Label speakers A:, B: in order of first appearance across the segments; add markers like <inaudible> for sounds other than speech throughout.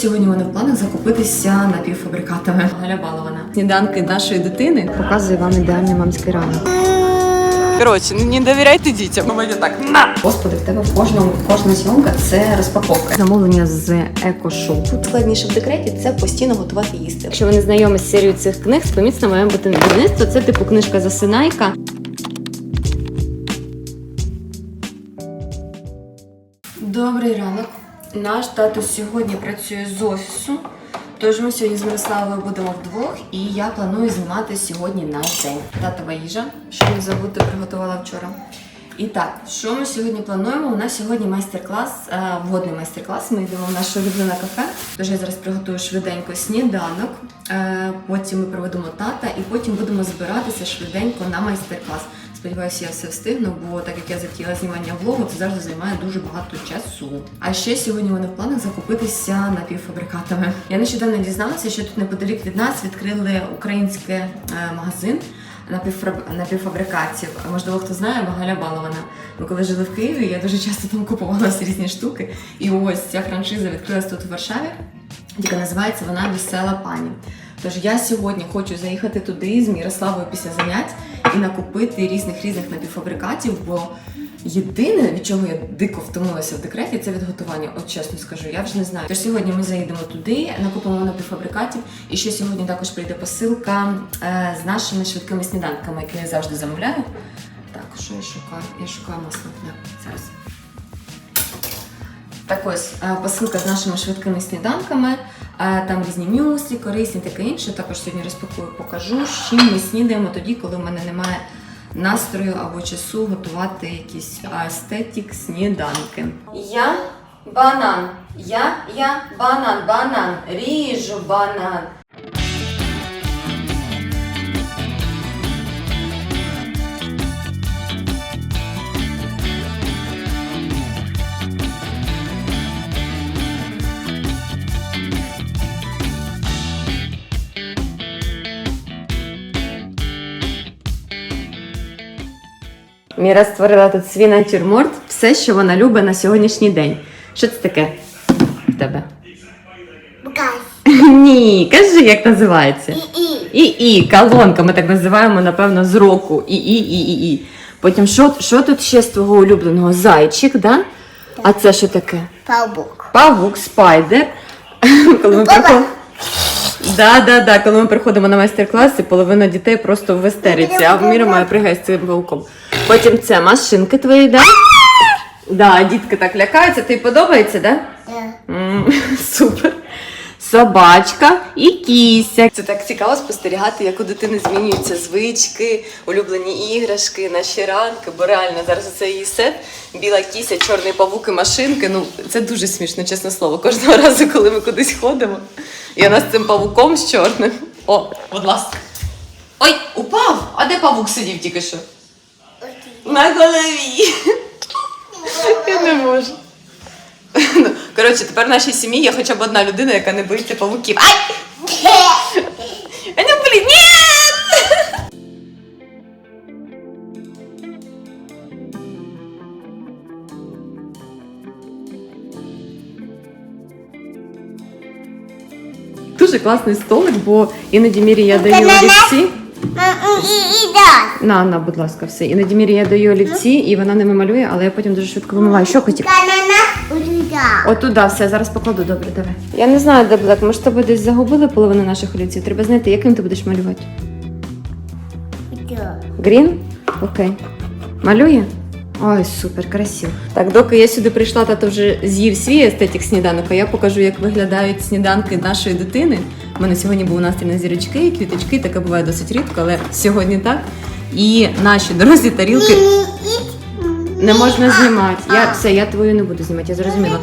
A: Сьогодні у мене в планах закупитися напівфабрикатами. Галя Балована. Сніданки нашої дитини показує вам ідеальний мамський ранок.
B: Коротше, не довіряйте дітям. Ну, мені так на.
A: Господи, в тебе в кожному кожна зйомка це розпаковка. Замовлення з екошопу. Складніше в декреті це постійно готувати їсти. Якщо ви не знайомі з серією цих книг, споміцно моє бути будівництво. Це типу книжка Засинайка. Добрий ранок. Наш тато сьогодні працює з офісу. Тож ми сьогодні з Мирославою будемо вдвох, і я планую знімати сьогодні наш день. Татова їжа, що не забути, приготувала вчора. І так, що ми сьогодні плануємо? У нас сьогодні майстер-клас, е, водний майстер-клас. Ми йдемо в наше улюблене кафе. Тож я зараз приготую швиденько сніданок. е, Потім ми проведемо тата, і потім будемо збиратися швиденько на майстер-клас. Сподіваюся, я все встигну, бо так як я затіяла знімання влогу, це завжди займає дуже багато часу. А ще сьогодні у мене в планах закупитися напівфабрикатами. Я нещодавно дізналася, що тут неподалік від нас відкрили український е, магазин напівфабрикатів. Можливо, хто знає, Галя Балована. Ми коли жили в Києві, я дуже часто там купувала різні штуки. І ось ця франшиза відкрилась тут в Варшаві, яка називається вона Весела пані. Тож я сьогодні хочу заїхати туди з Мірославою після занять і накупити різних різних напівфабрикатів, бо єдине, від чого я дико втомилася в декреті, це від готування. От чесно скажу, я вже не знаю. Тож сьогодні ми заїдемо туди, накупимо напівфабрикатів. І ще сьогодні також прийде посилка е, з нашими швидкими сніданками, які я завжди замовляю. Так, що я шукаю? Я шукаю масло. Зараз. Так ось е, посилка з нашими швидкими сніданками. Там різні мюслі, корисні, таке інше. Також сьогодні розпакую, покажу, з чим ми снідаємо тоді, коли в мене немає настрою або часу готувати якісь естетік сніданки. Я банан. Я, я банан, банан. Ріжу банан. Міра створила тут свій натюрморт, все, що вона любить на сьогоднішній день. Що це таке в тебе? <laughs> Ні, кажи, як називається. І і колонка, ми так називаємо, напевно, з року. І і і. Потім що, що тут ще з твого улюбленого? Зайчик, да? А це що таке?
C: Павук.
A: Павук, спайдер. <laughs> Коли ми. Да, да, да. Коли ми приходимо на майстер-класи, половина дітей просто в істериці, а Міра має пригай з цим павуком. Потім це машинки твої, да? Да, дітки так лякаються. Тобі подобається, да?
C: Да.
A: М, <laughs> Супер. Собачка і кіся. Це так цікаво спостерігати, як у дитини змінюються звички, улюблені іграшки, наші ранки, бо реально зараз це її сет. Біла кіся, чорний павук і машинки. Ну, це дуже смішно, чесне слово. Кожного <laughs> разу, коли ми кудись ходимо. І вона з цим павуком з чорним. О, будь ласка. Ой, упав! А де павук сидів тільки що? На голові. Я не можу. Ну, Коротше, тепер в нашій сім'ї є хоча б одна людина, яка не боїться павуків. Ай! Ні! Дуже класний столик, бо іноді мірі я даю олівці. На, на, будь ласка, все. Іноді мірі я даю олівці, і вона ними малює, але я потім дуже швидко вимиваю. Що
C: уліда.
A: Отуда, все, зараз покладу, добре, давай. Я не знаю, де Блек, ми ж з тобою десь загубили половину наших олівців. Треба знайти, яким ти будеш малювати. Грін? Окей. Малює? Ой, супер, красиво. Так, доки я сюди прийшла, тато вже з'їв свій естетик сніданок, а я покажу, як виглядають сніданки нашої дитини. У мене сьогодні був настрій на зірочки і квіточки, таке буває досить рідко, але сьогодні так. І наші дорозі тарілки не можна знімати. Я все, я твою не буду знімати, я зрозуміла.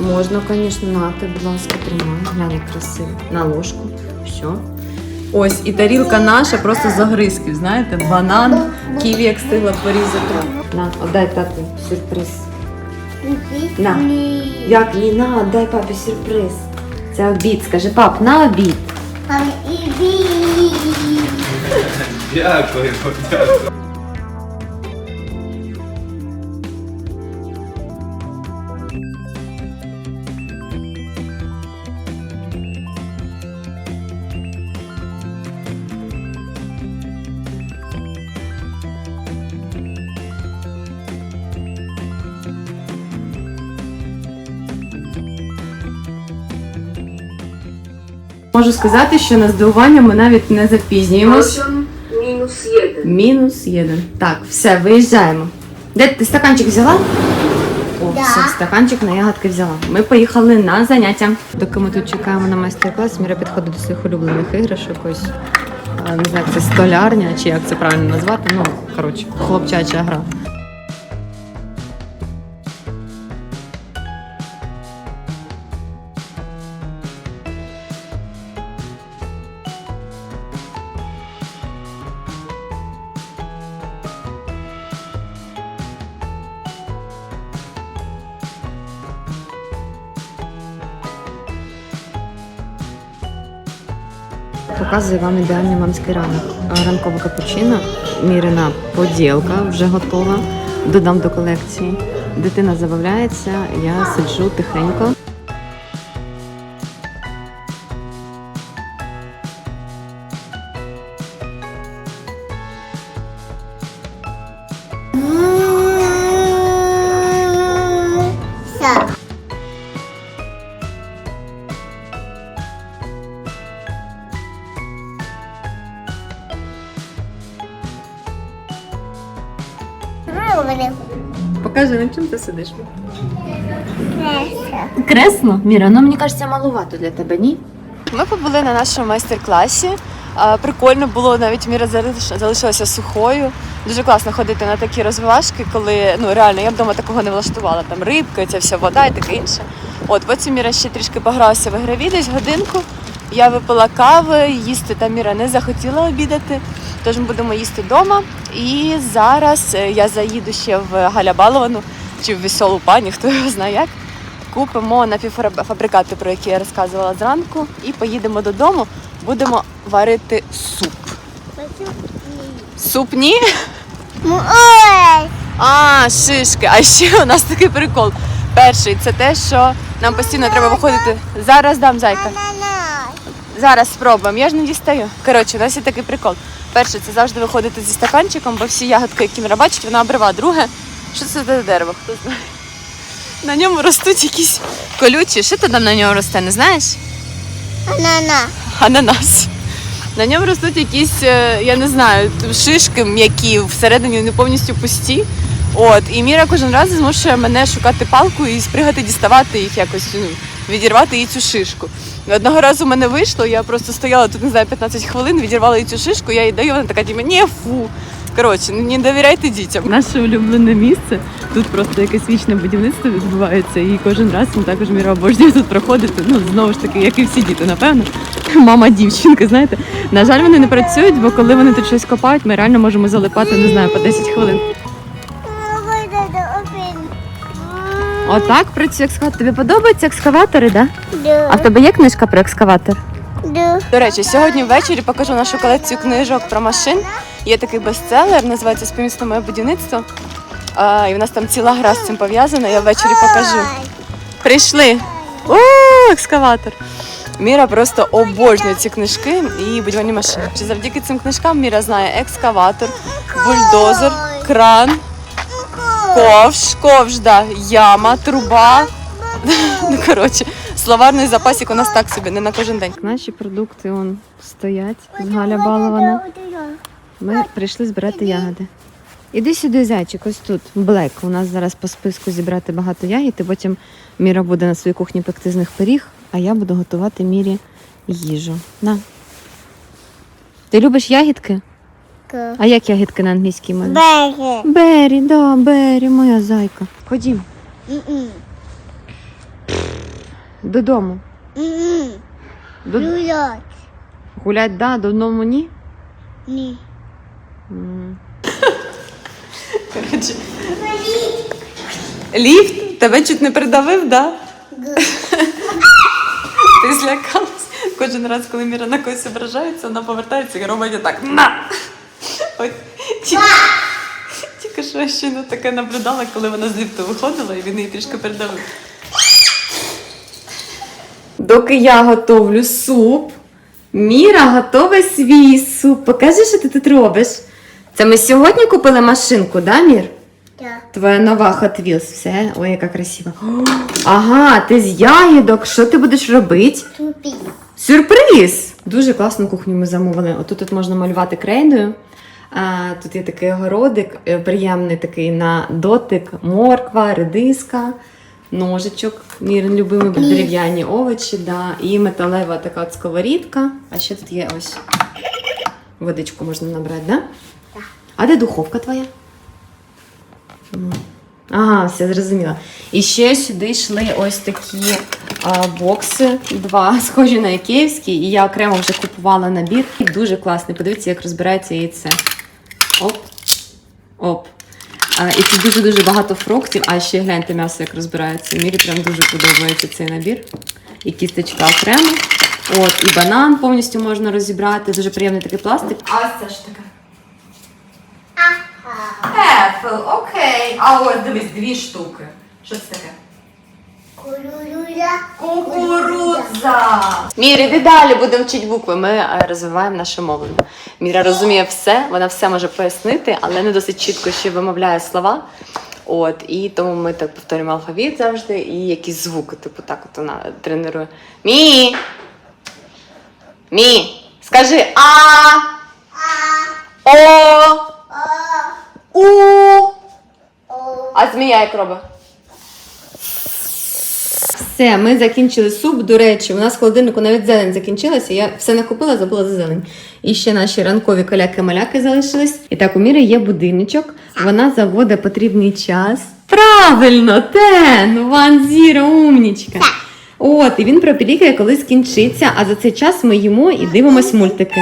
A: Можна, звісно, на ти, будь ласка, тримай. Глянь, як красиво. На ложку. Все. Ось, і тарілка наша просто з огризків, знаєте, банан, ківі, як стигла порізати. На, отдай тату сюрприз. На. Як ні, на, отдай папі сюрприз. Це обід. Скажи, пап, на обід.
D: Дякую, дякую.
A: Можу сказати, що на здивування ми навіть не запізнюємось.
D: Мінус jeden.
A: Мінус один. Так, все, виїжджаємо. Де ти стаканчик взяла? О,
C: Да.
A: все, стаканчик на ягодки взяла. Ми поїхали на заняття. Доки ми тут чекаємо на майстер-клас, Міра підходить до своїх улюблених іграшок. Ось е, не знаю, як це столярня, чи як це правильно назвати. Ну, коротше, хлопчача гра. Показую вам ідеальний мамський ранок. Ранкова капучино, мірена поділка вже готова. Додам до колекції. Дитина забавляється, я сиджу тихенько. Покажи, на чому ти сидиш.
C: Кресло.
A: Кресло? Міра, ну мені кажеться, малувато для тебе, ні? Ми побули на нашому майстер-класі. А, Прикольно було, навіть Міра залиш- залишилася сухою. Дуже класно ходити на такі розвивашки, коли ну реально я вдома такого не влаштувала. Там рибка, ця вся вода і таке інше. От потім Міра ще трішки погралася в ігрові десь годинку. Я випила кави, їсти та Міра не захотіла обідати. Тож ми будемо їсти вдома. І зараз е, я заїду ще в Галя Баловану чи в веселу пані, хто його знає як. Купимо напівфабрикати, про які я розказувала зранку, і поїдемо додому. Будемо варити суп. Суп ні? А, шишки. А ще у нас такий прикол. Перший це те, що нам постійно треба виходити. Зараз дам зайка. Зараз спробуємо. Я ж не дістаю. Коротше, у нас є такий прикол. Перше, це завжди виходити зі стаканчиком, бо всі ягодки, які Міра бачить, вона обрива. Друге, що це за дерево? Хто знає? На ньому ростуть якісь колючі. Що то там на ньому росте, не знаєш?
C: Ананас.
A: Ананас. На ньому ростуть якісь, е, я не знаю, шишки м'які, всередині не повністю пусті. От, і Міра кожен раз змушує мене шукати палку і спригати, діставати їх якось, ну, відірвати їй цю шишку. Одного разу в мене вийшло, я просто стояла тут, не знаю, 15 хвилин, відірвала цю шишку, я їй даю, вона така, типу, ні, фу. Коротше, не довіряйте дітям. Наше улюблене місце. Тут просто якесь вічне будівництво відбувається, і кожен раз ми також Міра обожнює тут проходити. Ну, знову ж таки, як і всі діти, напевно. Мама дівчинки, знаєте. На жаль, вони не працюють, бо коли вони тут щось копають, ми реально можемо залипати, не знаю, по 10 хвилин. Отак працює екскаватор. Тобі подобаються екскаватори, так? Да? А в тебе є книжка про екскаватор? До речі, сьогодні ввечері покажу нашу колекцію книжок про машин. Є такий бестселер, називається Співмісно моє будівництво. А, і в нас там ціла гра з цим пов'язана. Я ввечері покажу. Прийшли. О, екскаватор. Міра просто обожнює ці книжки і будівельні машини. Чи завдяки цим книжкам Міра знає екскаватор, бульдозер, кран, ковш, ковш, да, яма, труба. Ну, коротше, словарний запасик у нас так собі, не на кожен день. Наші продукти он стоять з Галя Балована. Ми прийшли збирати ягоди. Іди сюди, зайчик, ось тут, блек. У нас зараз по списку зібрати багато ягід, і потім Міра буде на своїй кухні пекти з них пиріг, а я буду готувати Мірі їжу. На. Ти любиш ягідки? А як ягідки на англійській мові?
C: Беги.
A: Бері, да, Бері, моя зайка. Ходім додому. До...
C: Люлять.
A: Гулять, да, додому ні.
C: Ні.
A: Коротше. Ліфт тебе чуть не придавив, да? Ти злякалась. Кожен раз, коли Міра на когось ображається, вона повертається і робить так. На! От, тільки, тільки що я ще не таке наблюдала, коли вона з ліфту виходила і він її трішки передавив. Доки я готовлю суп, Міра готовить свій суп. Покажи, що ти тут робиш. Це ми сьогодні купили машинку, да, Мір?
C: Так.
A: Твоя нова Hot Wheels. Все, ой, яка красива. О, <gasps> ага, ти з ягідок. Що ти будеш робити?
C: Тупі.
A: Сюрприз! Дуже класну кухню ми замовили. Отут тут можна малювати крейдою. Тут є такий огородик, е, приємний такий на дотик, морква, редиска, ножичок, мірин любимий, дерев'яні овочі, да, і металева така от сковорідка. А ще тут є ось водичку можна набрати, да?
C: Так.
A: А де духовка твоя? Ага, все зрозуміла. І ще сюди йшли ось такі а, бокси, два <laughs> схожі на ікеївські, і я окремо вже купувала набір. Дуже класний. Подивіться, як розбирається яйце. Оп. Оп. А, і тут дуже-дуже багато фруктів, а ще гляньте м'ясо, як розбирається. Мірі прям дуже подобається цей набір. І кісточка окремо. От, і банан повністю можна розібрати. Дуже приємний такий пластик. А ось це ж таке. Ефл, окей. А ось дивись, дві штуки. Що це таке? Кукурудза. Мірі, іди далі будемо вчити букви. Ми е, розвиваємо наше мовлення. Міра розуміє все, вона все може пояснити, але не досить чітко ще вимовляє слова. От, і тому ми так повторюємо алфавіт завжди і якісь звуки, типу так от вона тренує. Мі. Мі. Скажи А. О. У. А змія як робить? Все, ми закінчили суп. До речі, у нас в холодильнику навіть зелень закінчилася. Я все накупила, забула за зелень. І ще наші ранкові каляки-маляки залишились. І так, у Міри є будильничок. Вона заводить потрібний час. Правильно, ten, one zero, умнічка. От, і він пропілікає, коли скінчиться, а за цей час ми їмо і дивимось мультики.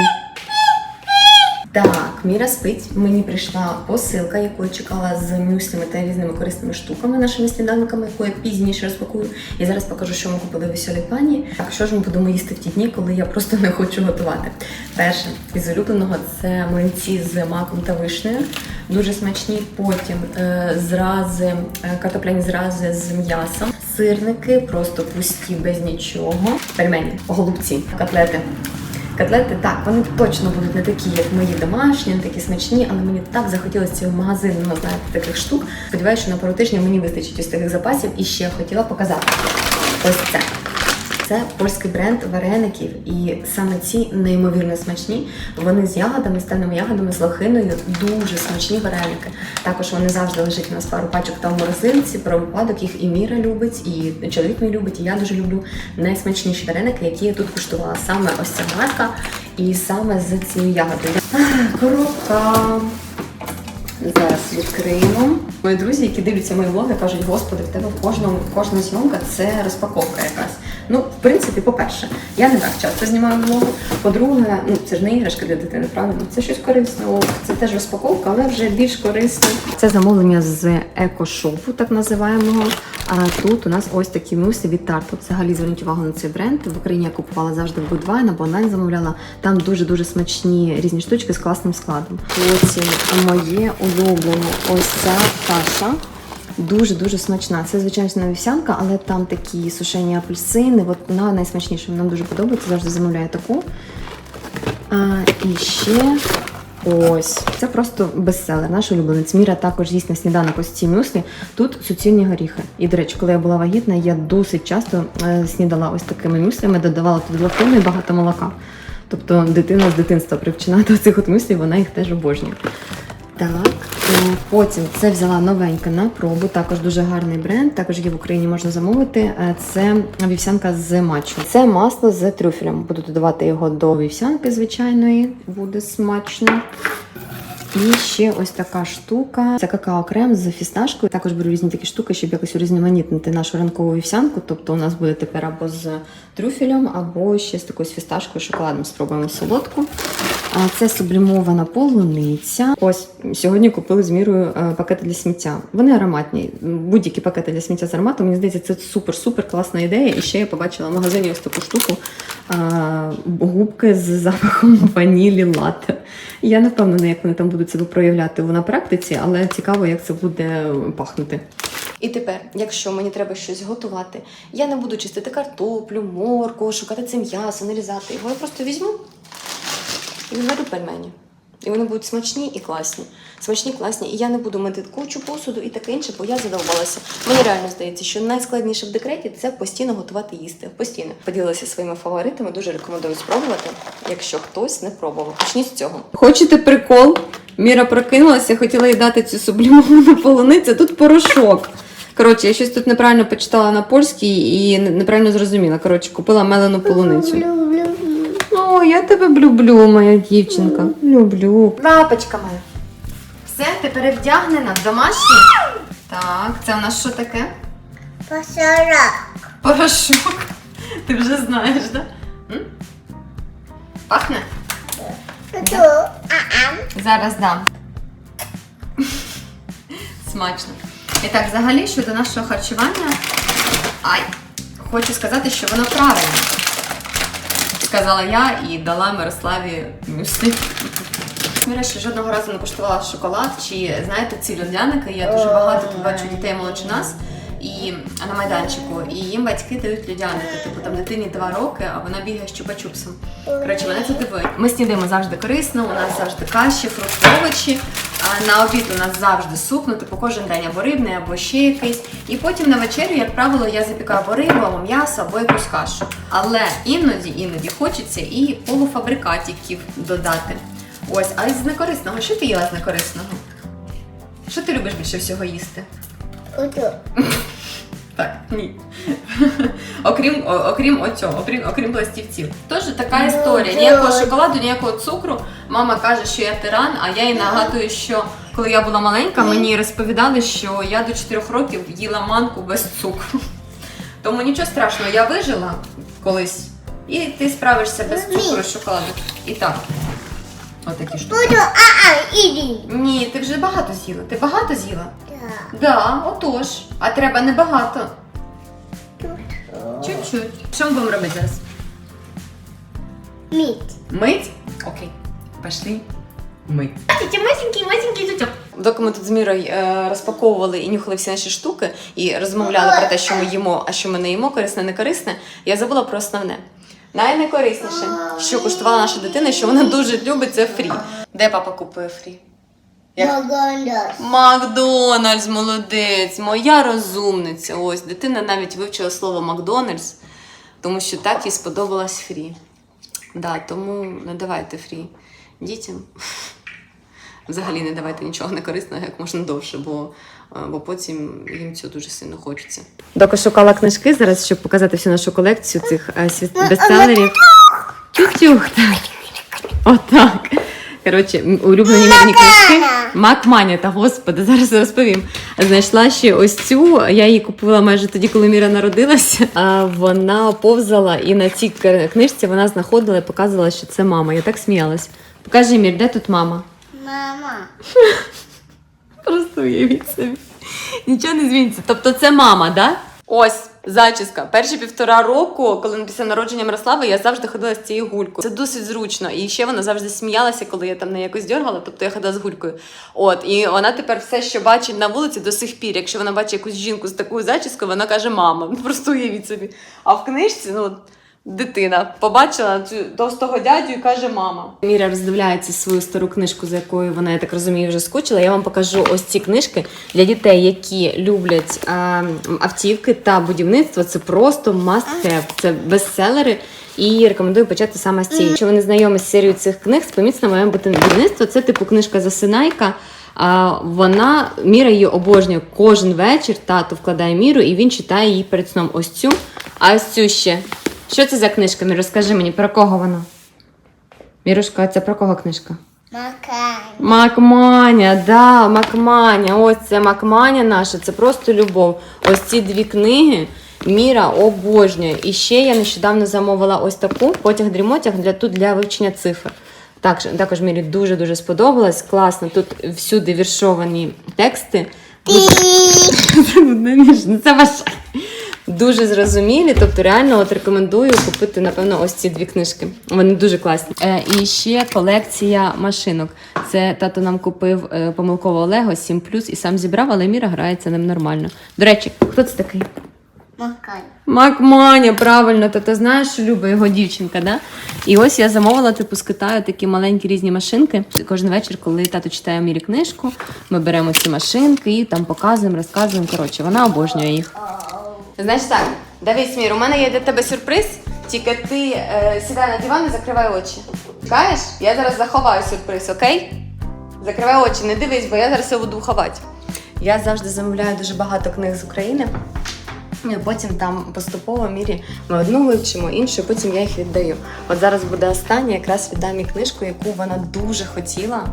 A: Так, Міра спить. Мені прийшла посилка, яку я чекала з мюслями та різними корисними штуками, нашими сніданками, яку я пізніше розпакую. І зараз покажу, що ми купили в веселій пані. Так, що ж ми будемо їсти в ті дні, коли я просто не хочу готувати. Перше, із улюбленого це млинці з маком та вишнею. Дуже смачні. Потім е, зрази, е, картопляні зрази з м'ясом, сирники, просто пусті без нічого. Пельмені, голубці, котлети. Котлети, так, вони точно будуть не такі, як мої домашні, не такі смачні, але мені так захотілося цього магазину, знаєте, таких штук. Сподіваюся, що на пару тижнів мені вистачить ось таких запасів. І ще хотіла показати ось це. Це польський бренд вареників, і саме ці неймовірно смачні. Вони з ягодами, з ягодами, з лохиною, дуже смачні вареники. Також вони завжди лежать у нас пару пачок там в морозилці. Про випадок їх і Міра любить, і чоловік мій любить, і я дуже люблю найсмачніші вареники, які я тут куштувала. Саме ось ця марка, і саме з цією ягодою. <laughs> Коробка. Зараз відкриємо. Мої друзі, які дивляться мої влоги, кажуть, господи, в тебе в кожному кожна зйомка це розпаковка якась. Ну, в принципі, по-перше, я не так часто знімаю влоги. По-друге, ну це ж не іграшка для дитини, правильно? Це щось корисне. Це теж розпаковка, але вже більш корисне. Це замовлення з екошопу, так називаємо. А тут у нас ось такі муси від Тарто. Взагалі зверніть увагу на цей бренд. В Україні я купувала завжди в Будвайн або онлайн замовляла. Там дуже дуже смачні різні штучки з класним складом. Потім моє улюблене ось ця каша. Дуже-дуже смачна. Це звичайно вівсянка, але там такі сушені апельсини. От вона найсмачніша. Нам дуже подобається. Завжди замовляю таку. А, і ще ось. Це просто бестселер, наш улюбленець. Міра також їсть на сніданок ось ці мюслі. Тут суцільні горіхи. І, до речі, коли я була вагітна, я досить часто е, снідала ось такими мюслями, додавала туди лактину і багато молока. Тобто дитина з дитинства привчена до цих от мюслів, вона їх теж обожнює. Так, е, потім це взяла новенька на пробу. Також дуже гарний бренд. Також є в Україні можна замовити. Е, Це вівсянка з матчу. Це масло з трюфелем. Буду додавати його до вівсянки звичайної. Буде смачно. І ще ось така штука. Це какао-крем з фісташкою. Також беру різні такі штуки, щоб якось урізноманітнити нашу ранкову вівсянку. Тобто у нас буде тепер або з трюфелем, або ще з такою з фісташкою шоколадом. Спробуємо солодку. Це сублімована полуниця. Ось сьогодні купили з мірою е, пакети для сміття. Вони ароматні. Будь-які пакети для сміття з ароматом. Мені здається, це супер-супер класна ідея. І ще я побачила в магазині ось таку штуку. Губки з запахом <laughs> ванілі латте. Я не впевнена, як вони там будуть себе проявляти на практиці, але цікаво, як це буде пахнути. І тепер, якщо мені треба щось готувати, я не буду чистити картоплю, морку, шукати це м'ясо, нарізати його. Я просто візьму і зварю пельмені. І вони будуть смачні і класні. Смачні, класні. І я не буду мити кучу посуду і таке інше, бо я задовбалася. Мені реально здається, що найскладніше в декреті це постійно готувати їсти. Постійно поділилася своїми фаворитами. Дуже рекомендую спробувати, якщо хтось не пробував. Почніть з цього. Хочете прикол? Міра прокинулася, хотіла їй дати цю сублімовану полуницю. Тут порошок. Коротше, я щось тут неправильно почитала на польській і неправильно зрозуміла. Коротше, купила мелену полуницю. О, я тебе люблю, моя дівчинка. Люблю. Лапочка моя. Все, ти перевдягнена в домашнє? Так, це у нас що таке?
C: Пасарак.
A: Порошок. Ти вже знаєш, так? Да? М? Пахне? Зараз дам. Смачно. І так, взагалі, щодо нашого харчування, ай, хочу сказати, що воно правильне. Сказала я і дала Мирославі мюслі. Міра ще жодного разу не куштувала шоколад, чи знаєте ці льодяники. Я дуже багато тут бачу дітей молодше нас. І на майданчику, і їм батьки дають льодяники. Типу там дитині два роки, а вона бігає з чупа-чупсом. Коротше, мене це дивує. Ми снідаємо завжди корисно, у нас завжди каші, фрукти, овочі. А на обід у нас завжди суп, ну типу кожен день або рибний, або ще якийсь. І потім на вечерю, як правило, я запікаю або рибу, або м'ясо, або якусь кашу. Але іноді, іноді хочеться і полуфабрикатиків додати. Ось, а з некорисного, що ти їла з некорисного? Що ти любиш більше всього їсти?
C: Оту. <laughs>
A: Так, ні. <laughs> окрім, окрім оцього, окрім, окрім пластівців. Тож така історія. Ніякого шоколаду, ніякого цукру. Мама каже, що я тиран, а я їй нагадую, що коли я була маленька, мені розповідали, що я до 4 років їла манку без цукру. <laughs> Тому нічого страшного, я вижила колись, і ти справишся без цукру і шоколаду. І так. Отакі штуки.
C: Буду. А-а. Іди.
A: Ні, ти вже багато з'їла. Ти багато з'їла?
C: Так.
A: Да, отож. А треба небагато. Чуть-чуть. Що ми будемо робити зараз?
C: Міт.
A: Мить? Окей. Пошли. Мить. Тетя масенький, масенький тетя. Доки ми тут з Мірою е, розпаковували і нюхали всі наші штуки і розмовляли про те, що ми їмо, а що ми не їмо, корисне, не корисне, я забула про основне. Найнекорисніше, що куштувала наша дитина, що вона дуже любить, це фрі. Де папа купує фрі?
C: Магандас.
A: Макдональдс, молодець, моя розумниця. Ось дитина навіть вивчила слово Макдональдс, тому що так їй сподобалась фрі. Да, тому не давайте фрі дітям. Взагалі не давайте нічого некорисного як можна довше, бо, е, бо потім їм цього дуже сильно хочеться. Доки шукала книжки зараз, щоб показати всю нашу колекцію цих е, світ- бестселерів. Тютюх, так. Отак. Коротше, улюблені мірні книжки. Макманя, та господи, зараз розповім. Знайшла ще ось цю. Я її купила майже тоді, коли Міра народилася. А вона повзала і на цій книжці вона знаходила і показувала, що це мама. Я так сміялась. Покажи, Мір, де тут мама?
C: Мама.
A: Просто уявіть собі. Нічого не зміниться. Тобто це мама, да? Ось зачіска. Перші півтора року, коли після народження Мирослави, я завжди ходила з цією гулькою. Це досить зручно. І ще вона завжди сміялася, коли я там не якось дергала, тобто я ходила з гулькою. От, і вона тепер все, що бачить на вулиці до сих пір. Якщо вона бачить якусь жінку з такою зачіскою, вона каже мама. Просто уявіть собі. А в книжці, ну. Дитина побачила цю товстого дядю і каже мама. Міра роздивляється свою стару книжку, за якою вона, я так розумію, вже скучила. Я вам покажу ось ці книжки для дітей, які люблять е, автівки та будівництво. Це просто must have. Це бестселери. І рекомендую почати саме з цієї. Якщо ви не знайомі з серією цих книг, споміться на моєму будівництво. Це типу книжка Засинайка. А вона міра її обожнює кожен вечір. Тато вкладає міру, і він читає її перед сном. Ось цю, а ось цю ще. Що це за книжка? Мір, розкажи мені, про кого вона? Мірушка, це про кого книжка?
C: Макан.
A: Макманя, да, Макманя. Ось це Макманя наша, це просто любов. Ось ці дві книги Міра обожнює. І ще я нещодавно замовила ось таку потяг-дрімотяг для тут для вивчення цифр. Так, також Мірі дуже-дуже сподобалось. Класно. Тут всюди віршовані тексти. Ну, <laughs> Це ваше. Дуже зрозумілі, тобто реально от рекомендую купити, напевно, ось ці дві книжки. Вони дуже класні. Е, і ще колекція машинок. Це тато нам купив е, помилково Лего 7 і сам зібрав, але Міра грається ним нормально. До речі, хто це такий?
C: Макай.
A: Макманя, правильно, то ти знаєш, що любить його дівчинка, да? І ось я замовила, типу, з Китаю такі маленькі різні машинки. Кожен вечір, коли тато читає Мірі книжку, ми беремо ці машинки і там показуємо, розказуємо. Коротше, вона обожнює їх. Значить так, дивись, Мір, у мене є для тебе сюрприз, тільки ти е, сідай на диван і закривай очі. Чекаєш? Я зараз заховаю сюрприз, окей? Закривай очі, не дивись, бо я зараз його буду ховати. Я завжди замовляю дуже багато книг з України. І Потім там поступово мірі ми одну вивчимо, іншу, потім я їх віддаю. От зараз буде остання, якраз віддам їй книжку, яку вона дуже хотіла.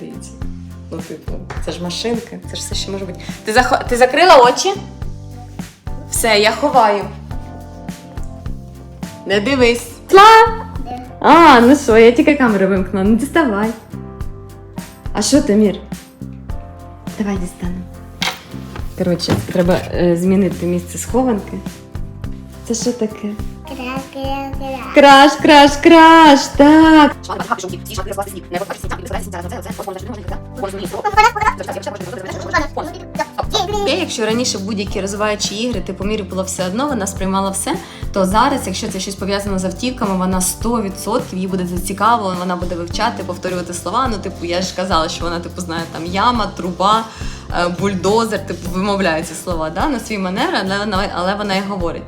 A: Дивіться. Ну, типу, це ж машинки, це ж все ще може бути. Ти, захо... ти закрила очі? Все, я ховаю. Не дивись. Тла! А, ну що, я тільки камеру вимкнула. Ну діставай. А що ти, Мір? Давай дістану. Коротше, треба е, змінити місце схованки. Це що таке?
C: Кра-кра-кра.
A: Краш, краш, краш! Так! Те, якщо раніше будь-які розвиваючі ігри, типу мірі було все одно, вона сприймала все, то зараз, якщо це щось пов'язано з автівками, вона 100% їй буде зацікавлено, вона буде вивчати, повторювати слова. Ну, типу, я ж казала, що вона типу знає там яма, труба, бульдозер, типу вимовляє ці слова да, на свій манер, але але вона і говорить.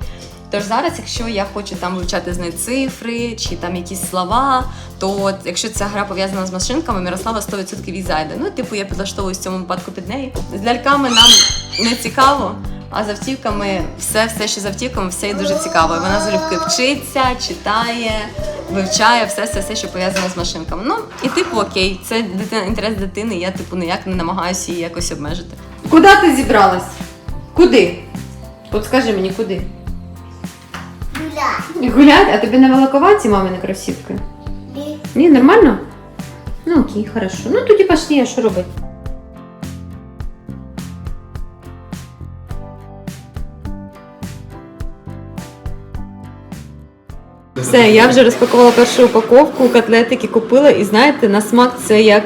A: Тож зараз, якщо я хочу там вивчати з нею цифри чи там якісь слова, то якщо ця гра пов'язана з машинками, Мирослава 100% їй зайде. Ну, типу, я підлаштовуюсь в цьому випадку під неї. З ляльками нам не цікаво, а з автівками все, все, що з автівками, все їй дуже цікаво. І вона залюбки вчиться, читає, вивчає все, все, все, що пов'язане з машинками. Ну і типу, окей, це дитина, інтерес дитини. Я типу ніяк не намагаюся її якось обмежити. Куди ти зібралась? Куди? От скажи мені, куди?
C: Гуляй.
A: Гулять, а тобі не великоваті мамини кросівки?
C: Ні.
A: Ні, нормально? Ну окей, хорошо. Ну тоді пошли, а що робити? Все, я вже розпакувала першу упаковку, котлетики купила, і знаєте, на смак це як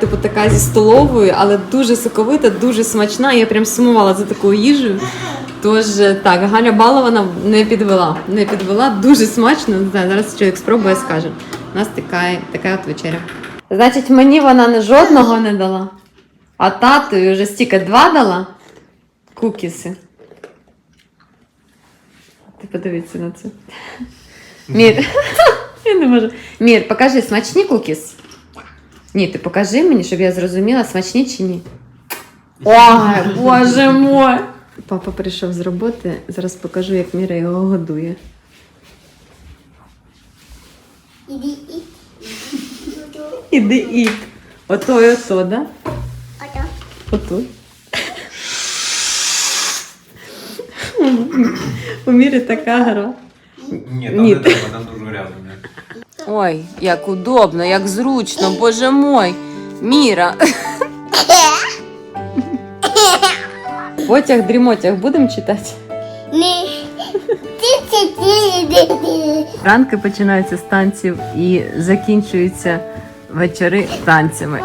A: типу така зі столовою, але дуже соковита, дуже смачна. Я прям сумувала за такою їжею. Тож е, так, Галя Балована не підвела. Не підвела, дуже смачно. Не знаю, зараз чоловік спробує скаже. У нас така, така от вечеря. Значить, мені вона не жодного не дала, а тату вже стільки два дала кукіси. Ти подивіться на це. Мір. <laughs> Я не можу. Мір, покажи, смачні кукіс? Ні, ти покажи мені, щоб я зрозуміла, смачні чи ні. Ой, <laughs> боже мой! Папа прийшов з роботи, зараз покажу, як Міра його годує.
C: Іди, іди.
A: Іди іт. Ото і ото, да?
C: Ото.
A: Ото. У Мірі така гра.
E: Ні, там
A: Ні.
E: не треба, там дуже грязно.
B: Ой, як удобно, як зручно, боже мой. Міра.
A: Потяг дрімотяг будемо читати?
C: Ні.
A: Ранки починаються з танців і закінчуються вечори танцями.